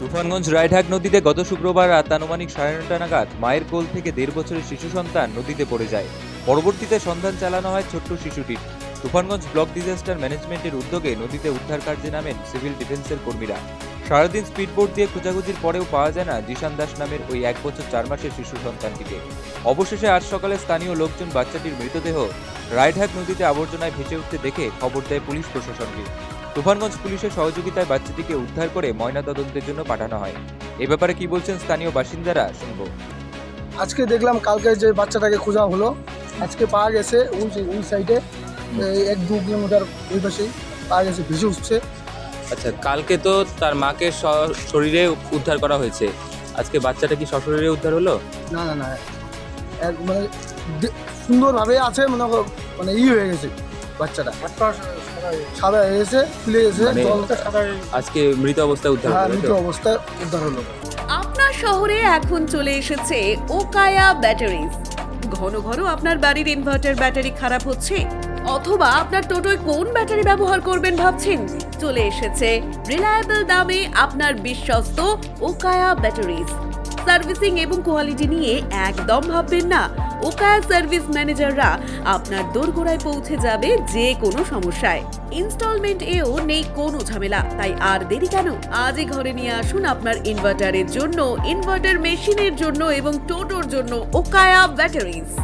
তুফানগঞ্জ রায়ঢাক নদীতে গত শুক্রবার রাত আনুমানিক সাড়ে নটা নাগাদ মায়ের কোল থেকে দেড় বছরের শিশু সন্তান নদীতে পড়ে যায়। পরবর্তীতে সন্ধান চালানো হয় ছোট্ট শিশুটির। তুফানগঞ্জ ব্লক ডিজাস্টার ম্যানেজমেন্টের উদ্যোগে নদীতে উদ্ধার কার্যে নামেন সিভিল ডিফেন্সের কর্মীরা। সারাদিন স্পিডবোট দিয়ে খোঁজাখুঁজির পরেও পাওয়া যায় না জিশান দাস নামের ওই এক বছর চার মাসের শিশু সন্তানটিকে। অবশেষে আজ সকালে স্থানীয় লোকজন বাচ্চাটির মৃতদেহ রায়ঢাক নদীতে আবর্জনায় ভেসে উঠতে দেখে খবর দেয় পুলিশ প্রশাসনকে। তুফানগঞ্জ পুলিশের সহযোগিতায় বাচ্চাটিকে উদ্ধার করে ময়নাতদন্তের জন্য পাঠানো হয়। এ ব্যাপারে কি বলছেন স্থানীয় বাসিন্দারা শুনব। আজকে দেখলাম কালকে যে বাচ্চাটাকে খোঁজা হলো আজকে পাওয়া গেছে ওই ওই সাইডে এক দু কিলোমিটার ওই পাশেই পাওয়া গেছে ভেসে উঠছে। আচ্ছা কালকে তো তার মাকে স- শরীরে উদ্ধার করা হয়েছে। আজকে বাচ্চাটা কি সশরীরে উদ্ধার হলো? না না না এক মানে সুন্দরভাবে আছে মনে করো মানে ই হয়ে গেছে বাচ্চাটা। সাদা হয়ে গেছে ফুলে গেছে। মানে- আজকে মৃত অবস্থায় উদ্ধার হ্যাঁ হলো তাই মৃত তো? অবস্থায় উদ্ধার হলো। আপনার শহরে এখন চলে এসেছে ওকায়া ব্যাটারিজ। ঘন ঘন আপনার বাড়ির ইনভার্টার ব্যাটারি খারাপ হচ্ছে অথবা আপনার টোটোয় কোন ব্যাটারি ব্যবহার করবেন ভাবছেন? চলে এসেছে রিলায়েবল দামে আপনার বিশ্বস্ত ওকায়া ব্যাটারিজ। সার্ভিসিং এবং কোয়ালিটি নিয়ে একদম ভাববেন না ওকায়া সার্ভিস ম্যানেজাররা আপনার দোরগোড়ায় পৌঁছে যাবে যে কোনো সমস্যায়। ইনস্টলমেন্ট এও নেই কোনো ঝামেলা। তাই আর দেরি কেন? আজই ঘরে নিয়ে আসুন আপনার ইনভার্টারের জন্য, ইনভার্টার মেশিনের জন্য এবং টোটোর জন্য ওকায়া ব্যাটারিজ।